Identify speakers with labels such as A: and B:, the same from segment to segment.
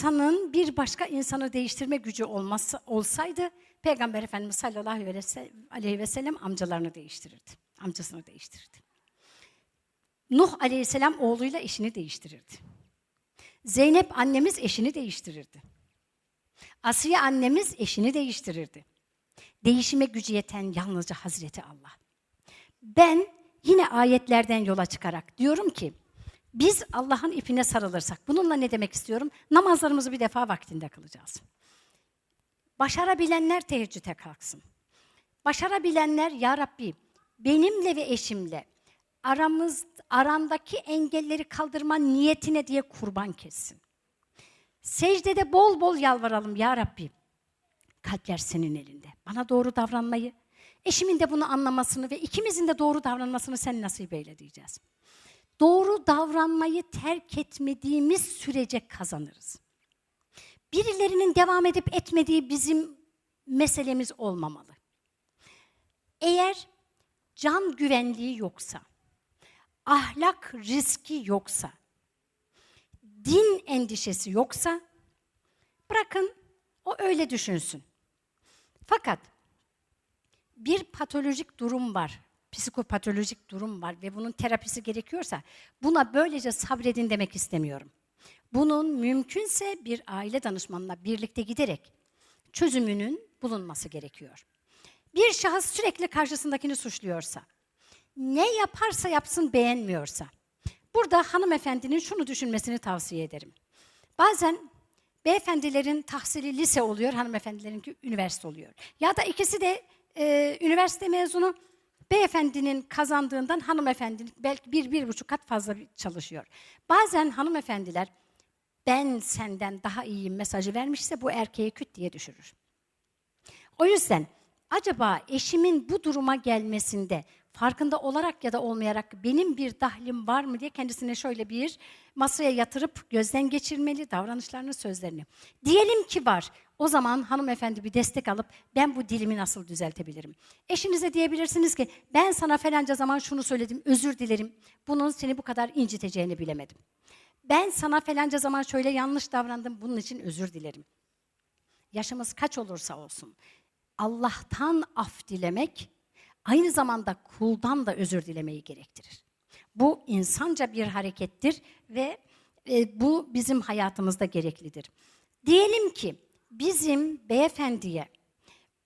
A: insanın bir başka insanı değiştirme gücü olması, olsaydı Peygamber Efendimiz sallallahu aleyhi ve sellem amcalarını değiştirirdi. Amcasını değiştirirdi. Nuh aleyhisselam oğluyla eşini değiştirirdi. Zeynep annemiz eşini değiştirirdi. Asiye annemiz eşini değiştirirdi. Değişime gücü yeten yalnızca Hazreti Allah. Ben yine ayetlerden yola çıkarak diyorum ki biz Allah'ın ipine sarılırsak, bununla ne demek istiyorum? Namazlarımızı bir defa vaktinde kılacağız. Başarabilenler teheccüde kalksın. Başarabilenler ya Rabbi benimle ve eşimle aramız aramdaki engelleri kaldırma niyetine diye kurban kessin. Secdede bol bol yalvaralım ya Rabbi. Kalpler senin elinde. Bana doğru davranmayı, eşimin de bunu anlamasını ve ikimizin de doğru davranmasını sen nasip eyle diyeceğiz. Doğru davranmayı terk etmediğimiz sürece kazanırız. Birilerinin devam edip etmediği bizim meselemiz olmamalı. Eğer can güvenliği yoksa, ahlak riski yoksa, din endişesi yoksa bırakın o öyle düşünsün. Fakat bir patolojik durum var, psikopatolojik durum var ve bunun terapisi gerekiyorsa buna böylece sabredin demek istemiyorum. Bunun mümkünse bir aile danışmanına birlikte giderek çözümünün bulunması gerekiyor. Bir şahıs sürekli karşısındakini suçluyorsa, ne yaparsa yapsın beğenmiyorsa, burada hanımefendinin şunu düşünmesini tavsiye ederim. Bazen beyefendilerin tahsili lise oluyor, hanımefendilerinki üniversite oluyor. Ya da ikisi de e, üniversite mezunu, beyefendinin kazandığından hanımefendinin belki bir, bir buçuk kat fazla çalışıyor. Bazen hanımefendiler ben senden daha iyiyim mesajı vermişse bu erkeğe küt diye düşürür. O yüzden acaba eşimin bu duruma gelmesinde farkında olarak ya da olmayarak benim bir dahlim var mı diye kendisine şöyle bir masaya yatırıp gözden geçirmeli davranışlarını, sözlerini. Diyelim ki var. O zaman hanımefendi bir destek alıp ben bu dilimi nasıl düzeltebilirim? Eşinize diyebilirsiniz ki ben sana falanca zaman şunu söyledim, özür dilerim. Bunun seni bu kadar inciteceğini bilemedim. Ben sana falanca zaman şöyle yanlış davrandım, bunun için özür dilerim. Yaşımız kaç olursa olsun. Allah'tan af dilemek aynı zamanda kuldan da özür dilemeyi gerektirir. Bu insanca bir harekettir ve e, bu bizim hayatımızda gereklidir. Diyelim ki bizim beyefendiye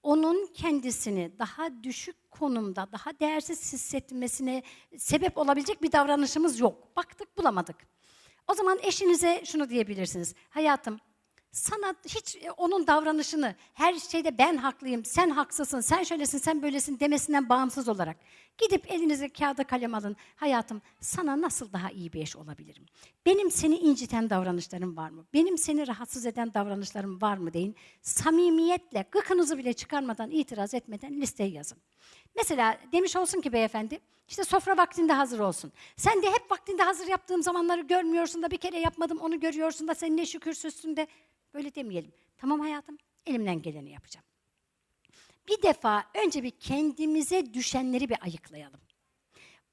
A: onun kendisini daha düşük konumda, daha değersiz hissetmesine sebep olabilecek bir davranışımız yok. Baktık bulamadık. O zaman eşinize şunu diyebilirsiniz. Hayatım sana hiç e, onun davranışını her şeyde ben haklıyım, sen haksızsın, sen şöylesin, sen böylesin demesinden bağımsız olarak gidip elinize kağıda kalem alın. Hayatım sana nasıl daha iyi bir eş olabilirim? Benim seni inciten davranışlarım var mı? Benim seni rahatsız eden davranışlarım var mı deyin. Samimiyetle, gıkınızı bile çıkarmadan, itiraz etmeden listeye yazın. Mesela demiş olsun ki beyefendi, işte sofra vaktinde hazır olsun. Sen de hep vaktinde hazır yaptığım zamanları görmüyorsun da bir kere yapmadım onu görüyorsun da sen ne şükürsüzsün de Böyle demeyelim. Tamam hayatım, elimden geleni yapacağım. Bir defa önce bir kendimize düşenleri bir ayıklayalım.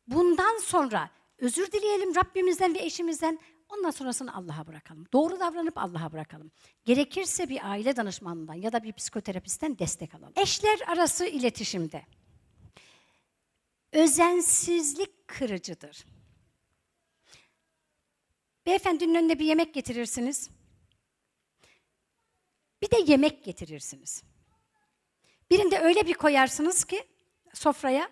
A: Bundan sonra özür dileyelim Rabbimizden ve eşimizden. Ondan sonrasını Allah'a bırakalım. Doğru davranıp Allah'a bırakalım. Gerekirse bir aile danışmanından ya da bir psikoterapistten destek alalım. Eşler arası iletişimde özensizlik kırıcıdır. Beyefendinin önüne bir yemek getirirsiniz. Bir de yemek getirirsiniz. Birinde öyle bir koyarsınız ki sofraya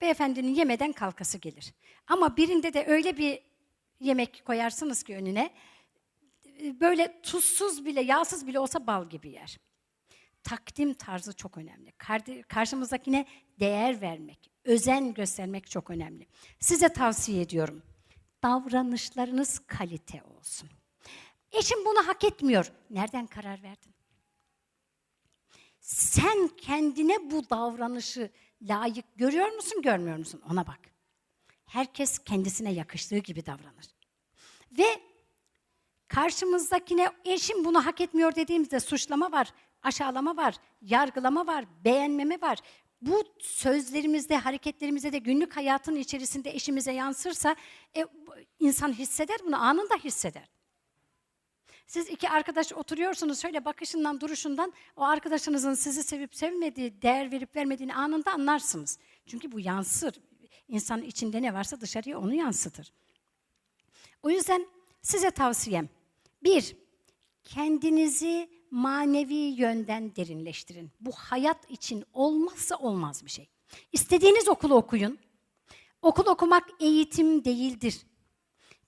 A: beyefendinin yemeden kalkası gelir. Ama birinde de öyle bir yemek koyarsınız ki önüne böyle tuzsuz bile yağsız bile olsa bal gibi yer. Takdim tarzı çok önemli. Karşımızdakine değer vermek, özen göstermek çok önemli. Size tavsiye ediyorum. Davranışlarınız kalite olsun. Eşim bunu hak etmiyor. Nereden karar verdin? Sen kendine bu davranışı layık görüyor musun, görmüyor musun? Ona bak. Herkes kendisine yakıştığı gibi davranır. Ve karşımızdakine eşim bunu hak etmiyor dediğimizde suçlama var, aşağılama var, yargılama var, beğenmeme var. Bu sözlerimizde, hareketlerimizde de günlük hayatın içerisinde eşimize yansırsa e, insan hisseder bunu, anında hisseder. Siz iki arkadaş oturuyorsunuz şöyle bakışından duruşundan o arkadaşınızın sizi sevip sevmediği, değer verip vermediğini anında anlarsınız. Çünkü bu yansır. İnsanın içinde ne varsa dışarıya onu yansıtır. O yüzden size tavsiyem bir, kendinizi manevi yönden derinleştirin. Bu hayat için olmazsa olmaz bir şey. İstediğiniz okulu okuyun. Okul okumak eğitim değildir.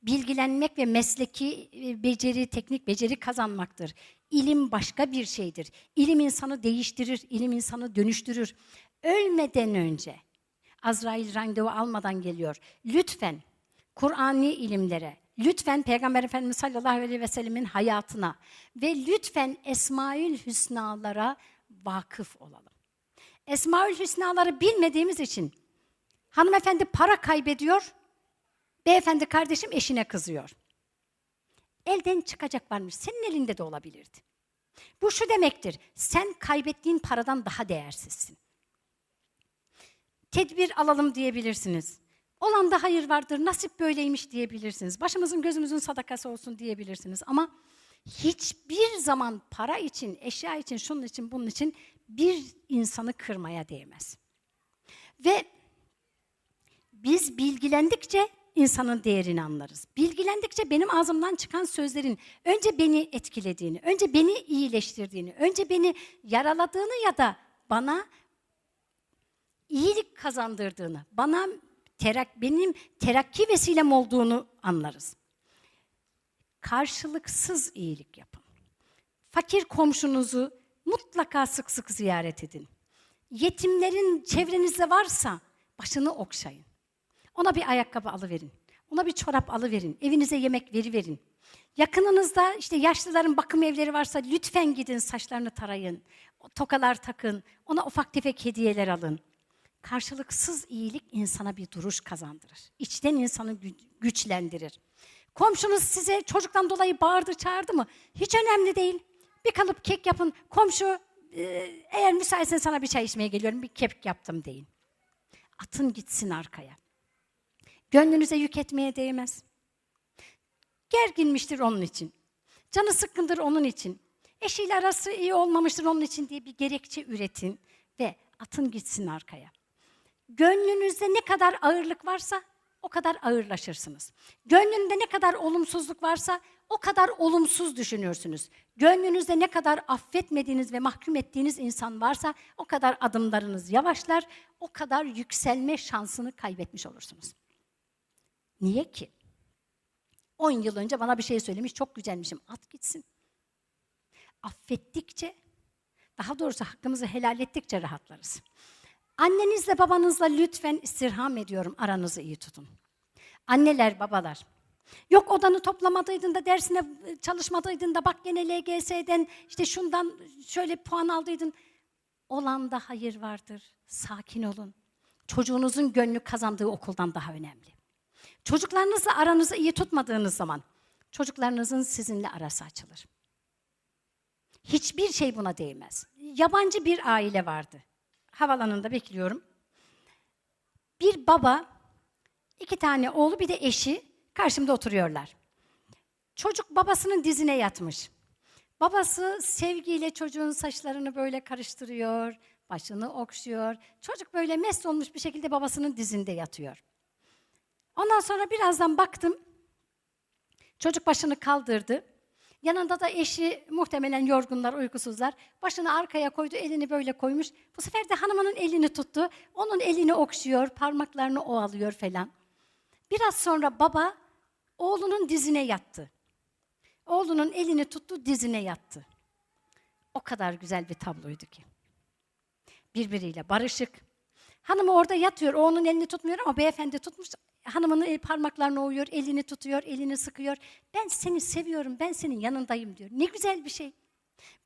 A: Bilgilenmek ve mesleki e, beceri, teknik beceri kazanmaktır. İlim başka bir şeydir. İlim insanı değiştirir, ilim insanı dönüştürür. Ölmeden önce, Azrail randevu almadan geliyor. Lütfen Kur'ani ilimlere, lütfen Peygamber Efendimiz sallallahu aleyhi ve sellemin hayatına ve lütfen Esmaül Hüsnalara vakıf olalım. Esmaül Hüsnaları bilmediğimiz için hanımefendi para kaybediyor, beyefendi kardeşim eşine kızıyor. Elden çıkacak varmış, senin elinde de olabilirdi. Bu şu demektir, sen kaybettiğin paradan daha değersizsin. Tedbir alalım diyebilirsiniz. Olan da hayır vardır, nasip böyleymiş diyebilirsiniz. Başımızın gözümüzün sadakası olsun diyebilirsiniz. Ama hiçbir zaman para için, eşya için, şunun için, bunun için bir insanı kırmaya değmez. Ve biz bilgilendikçe insanın değerini anlarız. Bilgilendikçe benim ağzımdan çıkan sözlerin önce beni etkilediğini, önce beni iyileştirdiğini, önce beni yaraladığını ya da bana iyilik kazandırdığını, bana terak, benim terakki vesilem olduğunu anlarız. Karşılıksız iyilik yapın. Fakir komşunuzu mutlaka sık sık ziyaret edin. Yetimlerin çevrenizde varsa başını okşayın. Ona bir ayakkabı alıverin. Ona bir çorap alıverin. Evinize yemek veriverin. Yakınınızda işte yaşlıların bakım evleri varsa lütfen gidin saçlarını tarayın. Tokalar takın. Ona ufak tefek hediyeler alın. Karşılıksız iyilik insana bir duruş kazandırır. İçten insanı güçlendirir. Komşunuz size çocuktan dolayı bağırdı çağırdı mı? Hiç önemli değil. Bir kalıp kek yapın. Komşu e, eğer müsaitsen sana bir çay içmeye geliyorum bir kek yaptım deyin. Atın gitsin arkaya. Gönlünüze yük etmeye değmez. Gerginmiştir onun için. Canı sıkkındır onun için. Eşiyle arası iyi olmamıştır onun için diye bir gerekçe üretin ve atın gitsin arkaya. Gönlünüzde ne kadar ağırlık varsa o kadar ağırlaşırsınız. Gönlünde ne kadar olumsuzluk varsa o kadar olumsuz düşünürsünüz. Gönlünüzde ne kadar affetmediğiniz ve mahkum ettiğiniz insan varsa o kadar adımlarınız yavaşlar, o kadar yükselme şansını kaybetmiş olursunuz. Niye ki? 10 yıl önce bana bir şey söylemiş, çok güzelmişim. At gitsin. Affettikçe, daha doğrusu hakkımızı helal ettikçe rahatlarız. Annenizle babanızla lütfen istirham ediyorum aranızı iyi tutun. Anneler, babalar. Yok odanı toplamadıydın da dersine çalışmadıydın da bak gene LGS'den işte şundan şöyle puan aldıydın. Olanda hayır vardır. Sakin olun. Çocuğunuzun gönlü kazandığı okuldan daha önemli. Çocuklarınızla aranızı iyi tutmadığınız zaman çocuklarınızın sizinle arası açılır. Hiçbir şey buna değmez. Yabancı bir aile vardı. Havalanında bekliyorum. Bir baba, iki tane oğlu bir de eşi karşımda oturuyorlar. Çocuk babasının dizine yatmış. Babası sevgiyle çocuğun saçlarını böyle karıştırıyor, başını okşuyor. Çocuk böyle mest olmuş bir şekilde babasının dizinde yatıyor. Ondan sonra birazdan baktım. Çocuk başını kaldırdı. Yanında da eşi muhtemelen yorgunlar, uykusuzlar. Başını arkaya koydu, elini böyle koymuş. Bu sefer de hanımının elini tuttu. Onun elini okşuyor, parmaklarını ovalıyor falan. Biraz sonra baba oğlunun dizine yattı. Oğlunun elini tuttu, dizine yattı. O kadar güzel bir tabloydu ki. Birbiriyle barışık. Hanımı orada yatıyor, o onun elini tutmuyor ama beyefendi tutmuş, hanımının el parmaklarını oyuyor, elini tutuyor, elini sıkıyor. Ben seni seviyorum, ben senin yanındayım diyor. Ne güzel bir şey.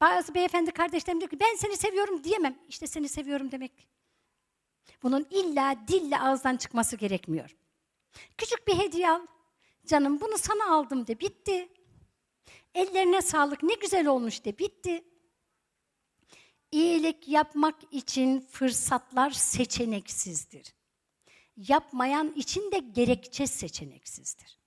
A: Bazı beyefendi kardeşlerim diyor ki ben seni seviyorum diyemem. İşte seni seviyorum demek. Bunun illa dille ağızdan çıkması gerekmiyor. Küçük bir hediye al. Canım bunu sana aldım de bitti. Ellerine sağlık ne güzel olmuş de bitti. İyilik yapmak için fırsatlar seçeneksizdir yapmayan için de gerekçe seçeneksizdir.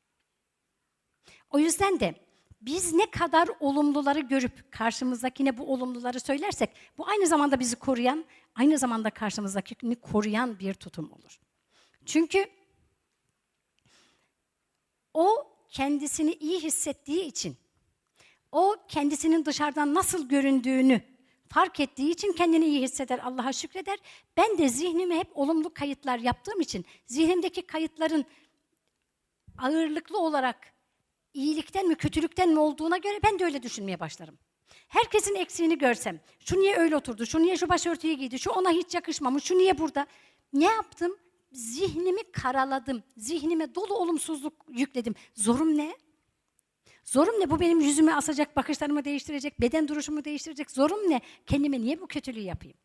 A: O yüzden de Biz ne kadar olumluları görüp karşımızdakine bu olumluları söylersek bu aynı zamanda bizi koruyan, aynı zamanda karşımızdakini koruyan bir tutum olur. Çünkü o kendisini iyi hissettiği için, o kendisinin dışarıdan nasıl göründüğünü fark ettiği için kendini iyi hisseder, Allah'a şükreder. Ben de zihnime hep olumlu kayıtlar yaptığım için zihnimdeki kayıtların ağırlıklı olarak iyilikten mi kötülükten mi olduğuna göre ben de öyle düşünmeye başlarım. Herkesin eksiğini görsem, şu niye öyle oturdu, şu niye şu başörtüyü giydi, şu ona hiç yakışmamış, şu niye burada? Ne yaptım? Zihnimi karaladım, zihnime dolu olumsuzluk yükledim. Zorum ne? Zorum ne? Bu benim yüzümü asacak, bakışlarımı değiştirecek, beden duruşumu değiştirecek. Zorum ne? Kendime niye bu kötülüğü yapayım?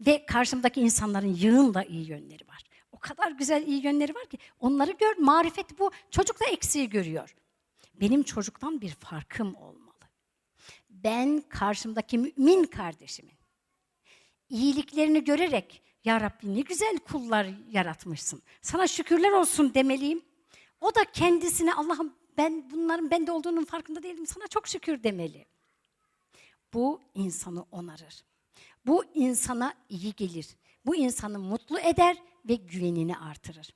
A: Ve karşımdaki insanların yığın da iyi yönleri var. O kadar güzel iyi yönleri var ki onları gör. Marifet bu. Çocuk da eksiği görüyor. Benim çocuktan bir farkım olmalı. Ben karşımdaki mümin kardeşimin iyiliklerini görerek ya Rabbi ne güzel kullar yaratmışsın. Sana şükürler olsun demeliyim. O da kendisine Allah'ım ben bunların bende olduğunun farkında değilim. Sana çok şükür demeli. Bu insanı onarır. Bu insana iyi gelir. Bu insanı mutlu eder ve güvenini artırır.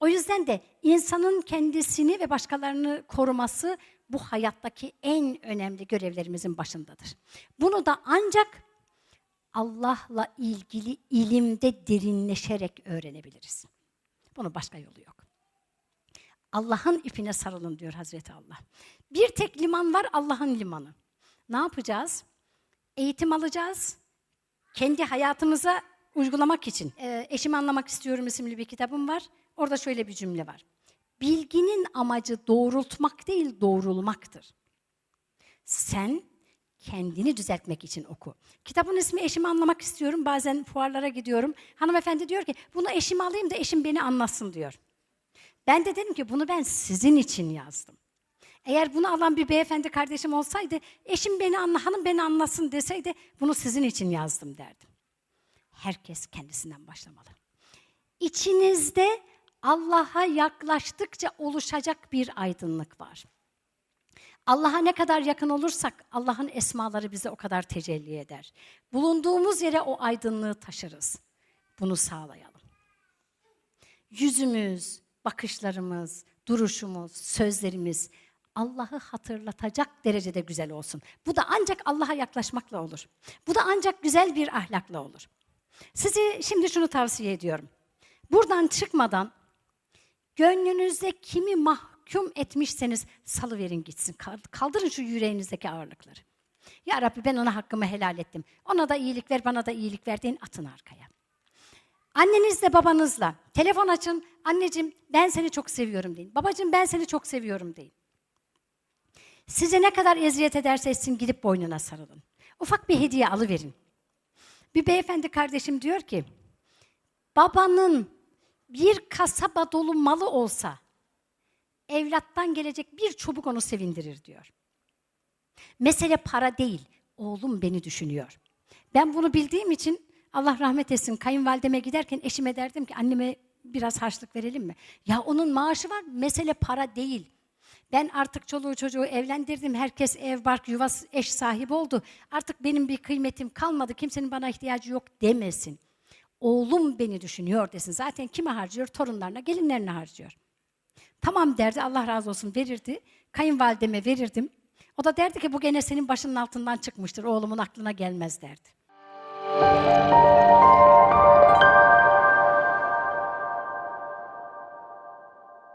A: O yüzden de insanın kendisini ve başkalarını koruması bu hayattaki en önemli görevlerimizin başındadır. Bunu da ancak Allah'la ilgili ilimde derinleşerek öğrenebiliriz. Bunun başka yolu yok. Allah'ın ipine sarılın diyor Hazreti Allah. Bir tek liman var Allah'ın limanı. Ne yapacağız? Eğitim alacağız. Kendi hayatımıza uygulamak için. Ee, Eşimi Anlamak İstiyorum isimli bir kitabım var. Orada şöyle bir cümle var. Bilginin amacı doğrultmak değil, doğrulmaktır. Sen kendini düzeltmek için oku. Kitabın ismi Eşimi Anlamak İstiyorum. Bazen fuarlara gidiyorum. Hanımefendi diyor ki bunu eşime alayım da eşim beni anlasın diyor. Ben de dedim ki bunu ben sizin için yazdım. Eğer bunu alan bir beyefendi kardeşim olsaydı, eşim beni anla, hanım beni anlasın deseydi, bunu sizin için yazdım derdim. Herkes kendisinden başlamalı. İçinizde Allah'a yaklaştıkça oluşacak bir aydınlık var. Allah'a ne kadar yakın olursak Allah'ın esmaları bize o kadar tecelli eder. Bulunduğumuz yere o aydınlığı taşırız. Bunu sağlayalım. Yüzümüz, bakışlarımız, duruşumuz, sözlerimiz Allah'ı hatırlatacak derecede güzel olsun. Bu da ancak Allah'a yaklaşmakla olur. Bu da ancak güzel bir ahlakla olur. Size şimdi şunu tavsiye ediyorum. Buradan çıkmadan gönlünüzde kimi mahkum etmişseniz salıverin gitsin. Kaldırın şu yüreğinizdeki ağırlıkları. Ya Rabbi ben ona hakkımı helal ettim. Ona da iyilik ver, bana da iyilik ver deyin atın arkaya. Annenizle babanızla telefon açın. Anneciğim ben seni çok seviyorum deyin. Babacığım ben seni çok seviyorum deyin. Size ne kadar eziyet ederse etsin gidip boynuna sarılın. Ufak bir hediye alıverin. Bir beyefendi kardeşim diyor ki, babanın bir kasaba dolu malı olsa, evlattan gelecek bir çubuk onu sevindirir diyor. Mesele para değil, oğlum beni düşünüyor. Ben bunu bildiğim için Allah rahmet etsin kayınvalideme giderken eşime derdim ki anneme biraz harçlık verelim mi? Ya onun maaşı var, mesele para değil. Ben artık çoluğu çocuğu evlendirdim. Herkes ev, bark, yuvas, eş sahibi oldu. Artık benim bir kıymetim kalmadı. Kimsenin bana ihtiyacı yok demesin. Oğlum beni düşünüyor desin. Zaten kime harcıyor? Torunlarına, gelinlerine harcıyor. Tamam derdi, Allah razı olsun verirdi. Kayınvalideme verirdim. O da derdi ki bu gene senin başının altından çıkmıştır. Oğlumun aklına gelmez derdi. Thank you.